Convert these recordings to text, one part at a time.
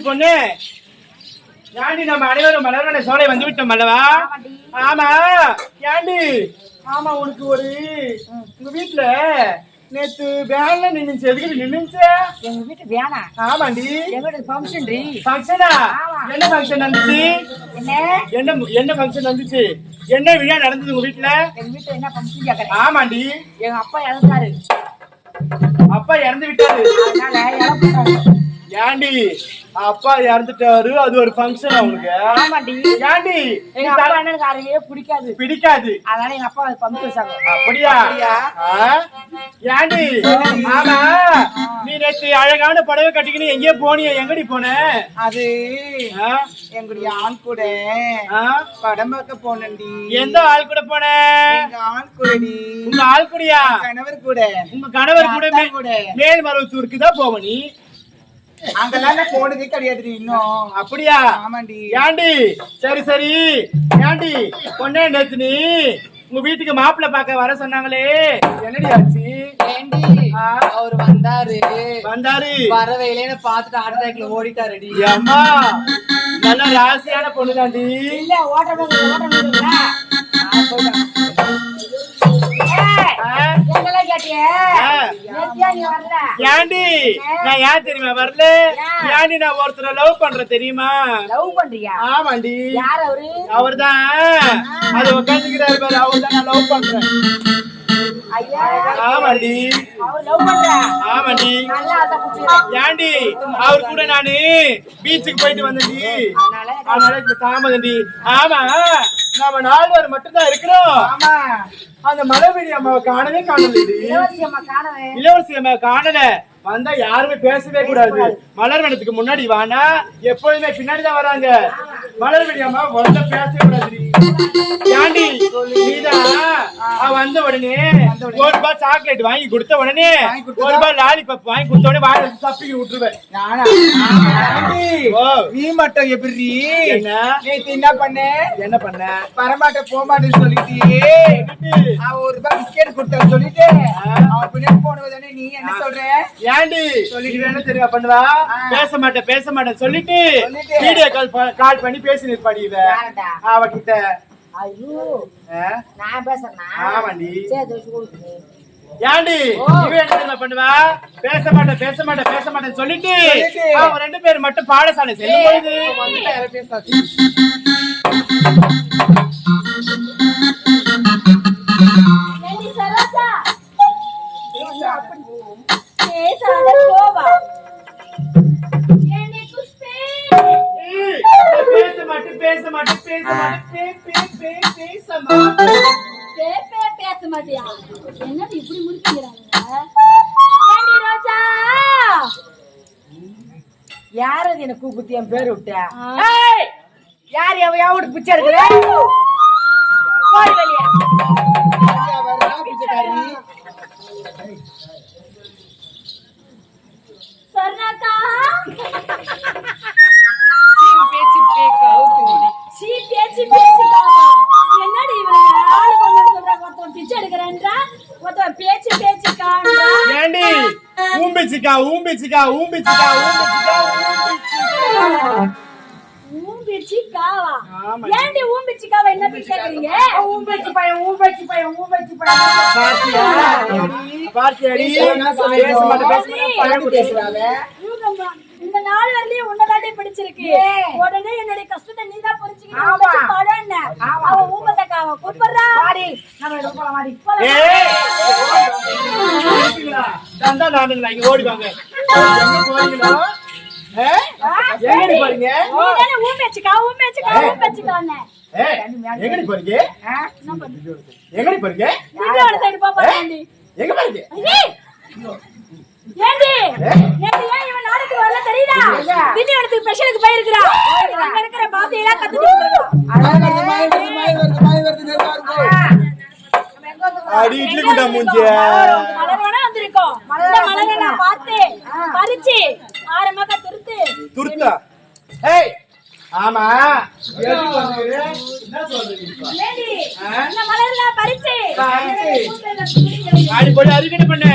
ஏண்டி பொண்ணு. ஏண்டி நம்ம அனைவரும் மலரான சோலை வந்து விட்டோம் அல்லவா? ஆமா. ஏண்டி? ஆமா உனக்கு ஒரு உங்க வீட்டுல நேத்து வேலை நின்னுச்சு. எதுக்கு நின்னுச்சு? எங்க வீட்டு வேணா ஆமாண்டி. எங்க வீட்டு ஃபங்க்ஷன் ரீ ஃபங்க்ஷனா. என்ன ஃபங்க்ஷன் நடந்துச்சு? என்ன? என்ன என்ன ஃபங்க்ஷன் நடந்துச்சு? என்ன விழா நடந்தது உங்க வீட்டுல எங்க வீட்டுல என்ன ஃபங்க்ஷன் கேக்குறேன். ஆமாண்டி. எங்க அப்பா இறந்தாரு. அப்பா இறந்து விட்டாரு. அதனால இறந்துட்டாரு. ஏண்டி? அப்பா இறந்துட்டாரு அது ஒரு ஃபங்க்ஷன் அவனுக்கு. ஆமாண்டி. ஏண்டி? எங்க அப்பா என்னன்னு யாரையே பிடிக்காது. பிடிக்காது. அதனால எங்க அப்பா பங்கு வச்சாங்க. அப்படியா? ஆ? ஏண்டி? ஆமா. நீ நேத்து அழகான புடவை கட்டிக்கின்னு எங்கேயோ போனிய. எங்கடி போன? அது ஆ? எங்களுடைய ஆண் கூட ஆ? படம் பார்க்க போனேன்டி. எந்த ஆள் கூட போன? எங்க ஆண் கூடடி. உங்க ஆள் கூடயா? கணவர் கூட. உங்க கணவர் கூட. மேல்மருவத்தூருக்கு தான் போவ நீ. அங்கெல்லாம் போனதே கிடையாதுடி இன்னும். அப்படியா? ஆமாண்டி. ஏண்டி? சரி சரி. ஏண்டி? பொண்ணே நேத்து நீ உங்க வீட்டுக்கு மாப்பிள்ளை பார்க்க வர சொன்னாங்களே. என்னடி ஆச்சு? ஏண்டி? அவர் வந்தாரு. வந்தாரு. வர வேலையில பாத்துட்டு ஹார்ட் அட்டாக்ல ஓடிட்டாருடி. அம்மா நல்ல ராசியான பொண்ணு தாண்டி இல்ல ஓட்டம் ஏண்டி? நான் ஏன் தெரியுமா வரல? ஏண்டி நான் ஒருத்தரை லவ் பண்றேன் தெரியுமா? லவ் பண்றியா? ஆமாண்டி. யார் அவரு? அவர்தான். அது உட்காந்துக்கிறாரு பாரு அவர் தான் நான் லவ் பண்றேன். ஆமாண்டி. ஆமாண்டி. ஏண்டி அவர் கூட நானு பீச்சுக்கு போயிட்டு வந்தேன்டி. அதனால தாமதண்டி. ஆமா. நாம நால்வர் மட்டும்தான் இருக்கிறோம். ஆமா. அந்த மலைவெளி அம்மாவை காணவே காணலடி இளவரசி அம்மா காணவே. இளவரசி அம்மா காணல. வந்தா யாருமே பேசவே கூடாது. மலர் வனத்துக்கு முன்னாடி வானா எப்பொழுதுமே பின்னாடி தான் வராங்க. மலர் வெடி அம்மா வந்தா பேசவே கூடாது ஏண்டி நீதான் வந்த உடனே ஒரு ரூபாய் சாக்லேட் வாங்கி கொடுத்த உடனே? ஒரு ரூபாய் லாலிபப் வாங்கி கொடுத்த உடனே வாங்கி வச்சு தப்பிக்க விட்டுருவேன். நீ மட்டும் எப்படி என்ன? நேத்து என்ன பண்ண? என்ன பண்ண? வரமாட்ட போக மாட்டேன்னு சொல்லிட்டு அவன் ஒரு ரூபாய் பிஸ்கெட் கொடுத்தா சொல்லிட்டு அவன் பின்னாடி தானே நீ என்ன சொல்ற? ஏண்டி? சொல்லிட்டு என்ன தெரியுமா பண்ணுவா? பேச மாட்டேன் பேச மாட்டேன். சொல்லிட்டு. வீடியோ கால் கால் பண்ணி பேசி நிற்பாடி இவ? அவகிட்ட. ஐயோ? நான் ஆமாண்டி ஏண்டி இவ என்ன பண்ணுவா? பேச மாட்டேன் பேச மாட்டேன் பேச மாட்டேன்னு சொல்லிட்டு சொல்லிட்டு. அவங்க ரெண்டு பேரும் மட்டும் பாடசாலை செல்லும் பொழுது ஏய்! யார் எவ யாவோட பிச்சை எடுக்கிற போய் வெளியே சொர்ணாக்கா? சீ, பேச்சு, பேச்சுக்கா. என்னடி? ஆளுக்கு ஒண்ணு சொல்றாங்க. ஒருத்தன் பிச்சை எடுக்கிறேன்றா, ஒருத்தன் பேச்சு, பேச்சுக்கான்றா. ஏண்டி ஊம்பிச்சுக்கா ஊம்பிச்சுக்கா ஊம்பிச்சுக்கா ஊம்பிச்சுக்கா ஊம்பிச்சுக்கா ஊம்பிச்சு காவா ஆமா. ஏண்டி ஊம்பிச்சு காவா என்ன கேக்குறீங்க? ஊம்பேச்சு பையன் ஊம்பேச்சு பையன் ஊம்பேச்சு பையன். பாத்தியா பாத்தியாடி பேச மாட்டேன் பேச மாட்டேன் பழம் பேசுறாங்க இவங்க இந்த நாள் வரலையும் உன்னதாண்டி பிடிச்சிருக்கு. உடனே என்னுடைய கஷ்டத்தை நீ தான் ஆமா. புரிஞ்சுக்கணும் அவன் ஊம்பத்தை காவா கூப்பிடுறா. வாடி. நம்ம போலாம் ஏய் தந்தா நானுங்களா இங்க ஓடி வாங்க எங்க போறீங்களோ? ஏ? எங்கடி போறீங்க நீ தானே ஊம் வச்சுக்கா ஊம் வச்சுக்கா ஊம் வச்சுக்கான்னு ஏ, எங்கடி போறீங்க எங்கடி போறீங்க திண்டியோட சைடு பாப்பா ஏண்டி எங்க போறீங்க ஏய் ஏண்டி நேத்து ஏன் இவன் நாளைக்கு வரல தெரியுதா திண்டியோடத்துக்கு ஸ்பெஷலுக்கு போயிருக்கிறா அங்க இருக்கிற பாசையெல்லாம் கத்துட்டு வந்திருக்கா மாய் வருது மாய் வருது மாய் வருது மாய் வருது நேரா இருக்கும் அடி இட்லி குண்டா மூஞ்சிய மலர் வேணா வந்திருக்கோம் மலரை நான் பார்த்து பறிச்சு ஆரம்பக்கா துருத்து. ஏய் ஆமா. போய் அறிக்கை பண்ண.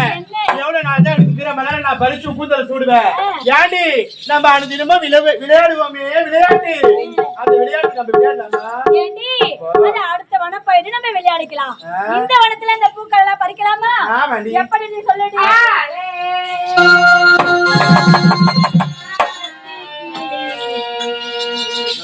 எவ்வளவு நான் தான் மலரை நான் பறிச்சு கூந்தல சூடுவேன் ஏண்டி? நம்ம அனுதினமும் விளையாடு விளையாடுவோமே விளையாட்டு. அந்த விளையாட்டு நம்ம விளையாடலாமா? அடுத்த வனம் போயிட்டு நம்ம விளையாடிக்கலாம். இந்த வனத்துல இந்த பூக்கள் எல்லாம் பறிக்கலாமா? ஆமாண்டி. எப்படி நீ சொல்லுடி?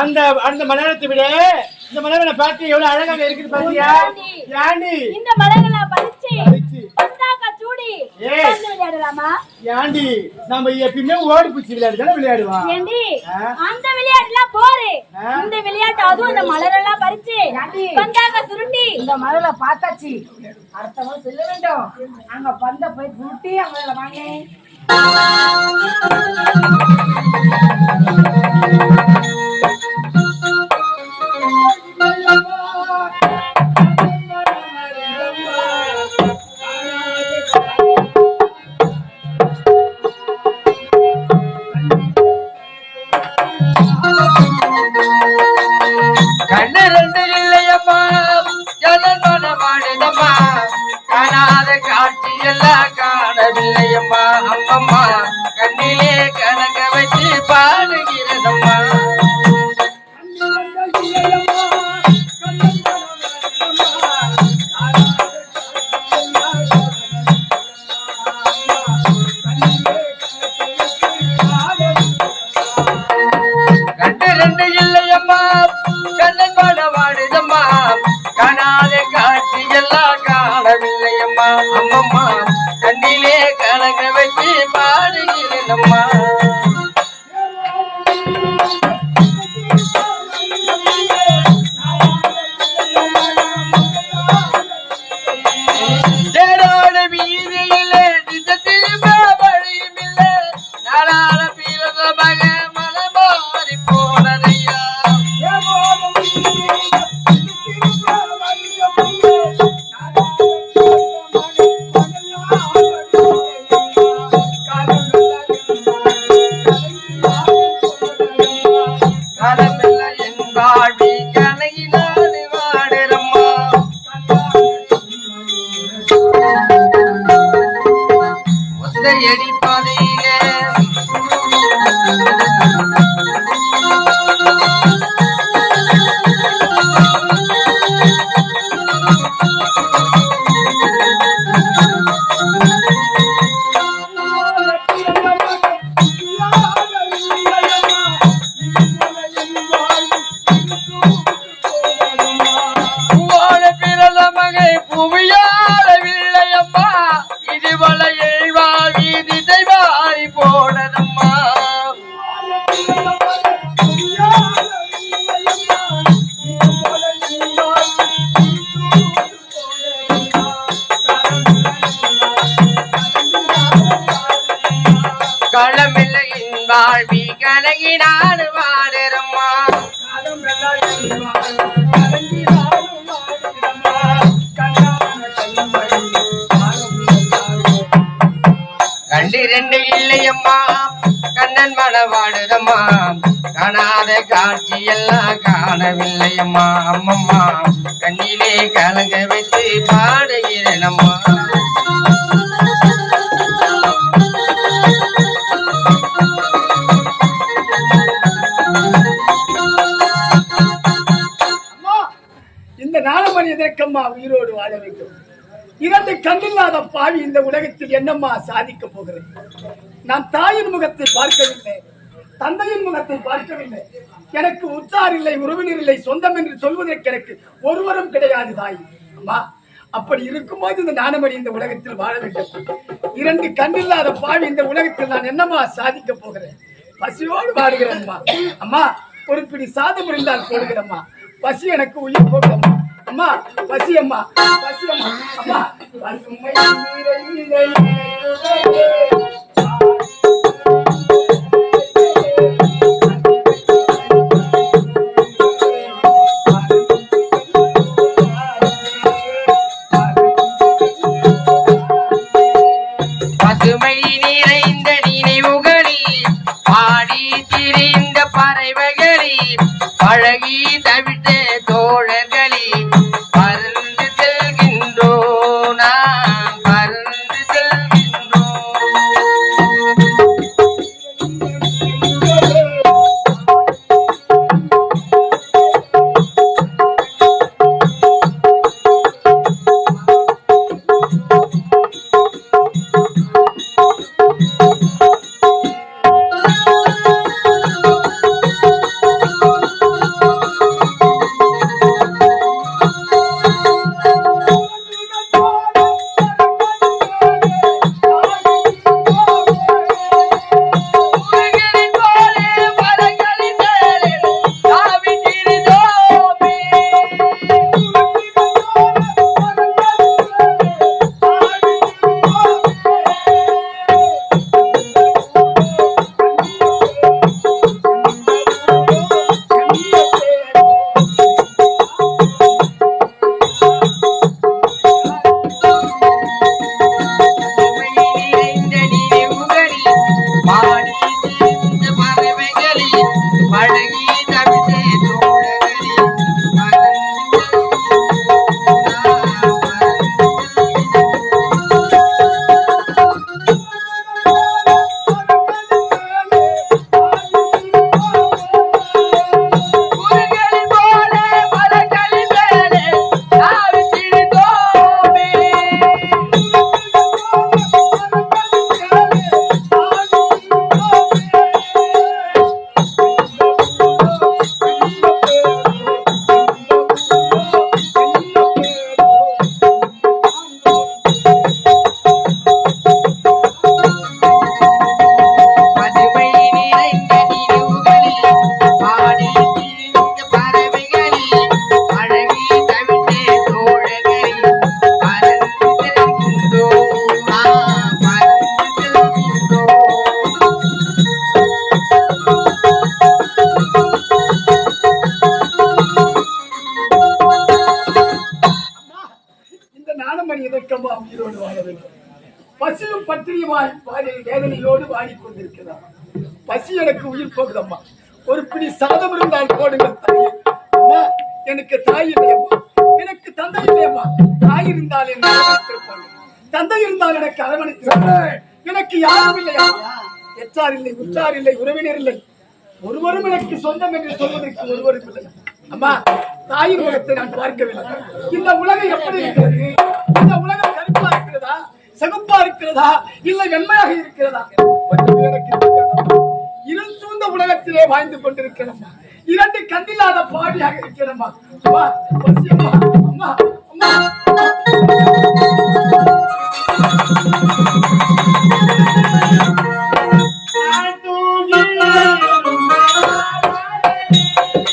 அந்த அந்த மலையாளத்தை விட. இந்த மலையாள பார்த்து எவ்வளவு அழகாக இருக்குது பாத்தியா? இந்த மலர்களை பறிச்சு பறிச்சு. பந்தாக்கா சூடி. விளையாடலாமா ஏண்டி நம்ம எப்பயுமே ஓடி பூச்சி விளையாடு தானே விளையாடுவோம்? ஏண்டி. அந்த விளையாட்டுலாம் போரு? இந்த விளையாட்டு அதுவும் அந்த மலரெல்லாம் பறிச்சு. ஏண்டி? பந்தாங்க சுருட்டி. இந்த மலர்ல பார்த்தாச்சு. அடுத்த முறை செல்ல வேண்டும். அங்க பந்த போய் கூட்டி அவங்கள வாங்க களமில்லையின் வாழ்வி கலகினாடு வாடுறம்மா கண்டு இல்லையம்மா கண்ணன் மனவாடுதம்மா காணாத காட்சி எல்லாம் காணவில்லையம்மா அம்மம்மா. கண்ணிலே கலங்க வைத்து பாடுகிற எதற்கம்மா உயிரோடு வாழ வேண்டும். இரண்டு கண்ணில்லாத பாவி இந்த உலகத்தில் என்னம்மா சாதிக்க போகிறேன் நான் தாயின் முகத்தை பார்க்கவில்லை தந்தையின் முகத்தை பார்க்கவில்லை. எனக்கு உற்றார் இல்லை உறவினர் இல்லை சொந்தம் என்று சொல்வதற்கு எனக்கு ஒருவரும் கிடையாது தாய். அம்மா அப்படி இருக்கும்போது இந்த ஞானமணி இந்த உலகத்தில் வாழ வேண்டும். இரண்டு கண்ணில்லாத பாவி இந்த உலகத்தில் நான் என்னம்மா சாதிக்க போகிறேன்? பசியோடு வாடுகிறேன் அம்மா. அம்மா ஒரு பிடி சாதம் இருந்தால் போடுகிறம்மா பசி எனக்கு உயிர் போடுதம்மா அம்மா பசி அம்மா. பசி அம்மா அம்மா பசுமை பத்திரி பட்டினியுமாய் பாதையில் வேதனையோடு வாடிக்கொண்டிருக்கிறார். பசி எனக்கு உயிர் போகுதம்மா. ஒரு பிடி சாதம் இருந்தால் போடுங்கள் தாயே. அம்மா எனக்கு தாய் இல்லையம்மா. எனக்கு தந்தை இல்லையம்மா. தாய் இருந்தால் என்ன தந்தை இருந்தால் எனக்கு அரவணைத்து எனக்கு யாரும் இல்லையா எச்சார் இல்லை உற்றார் இல்லை உறவினர் இல்லை. ஒருவரும் எனக்கு சொந்தம் என்று சொல்வதற்கு ஒருவரும் இல்லை. அம்மா தாயின் உலகத்தை நான் பார்க்கவில்லை. இந்த உலகம் எப்படி இருக்கிறது? இந்த உலகம் சகுப்பா இருக்கிறதா? இல்லை வெண்மையாக இருக்கிறதா? இருள் சூழ்ந்த உலகத்திலே வாழ்ந்து கொண்டிருக்கிறோம் இரண்டு கண்ணில்லாத பாவியாக இருக்கிறோமா அம்மா, அம்மா அம்மா.